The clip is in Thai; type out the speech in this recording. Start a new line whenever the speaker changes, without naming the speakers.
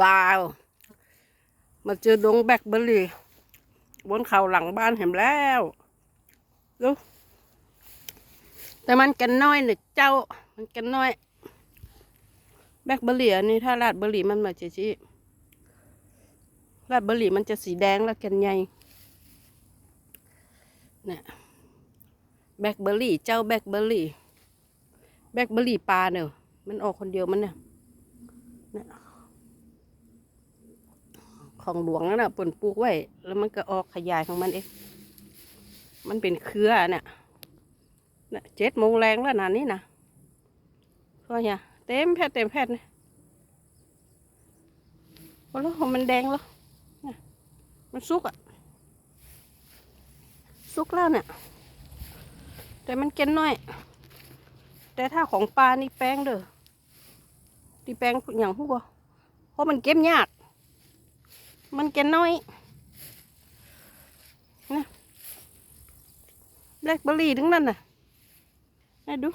ว้าว มาเจอดงแบล็คเบอร์รี่ บนเขาหลังบ้านเห็นแล้วดูแต่มันกันน้อยหนึ่เจ้า มันกันน้อย แบล็คเบอร์รี่อันนี้ถ้าราดเบอร์รี่มันมาจะชีราดเบอร์รี่มันจะสีแดงแล้วกันใหญ่เนี่ยแบล็คเบอร์รี่ เจ้าแบล็คเบอร์รี่ แบล็คเบอร์รี่ปลาเนอะมันออกคนเดียวมันเนี่ยเนี่ย ของหลวงนั่นน่ะปนปลูกไว้ แล้วมันก็ออกขยายของมันเอง มันเป็นเครือเนี่ยน่ะเจ็ดโมงแรงแล้วนะนี่นะก็อย่าเต็มแพทย์เต็มแพทย์เนี่ยพอแล้วมันแดงแล้วนี่มันสุกอะ สุกแล้วเนี่ย แต่มันเก็นน้อย แต่ถ้าของปลานี่แป้งเด้อที่แป้งอย่างพวกว่าเพราะมันเก็บยาก มันแกนน้อยนะแบล็คเบอร์รี่ทั้งนั้นน่ะให้ดู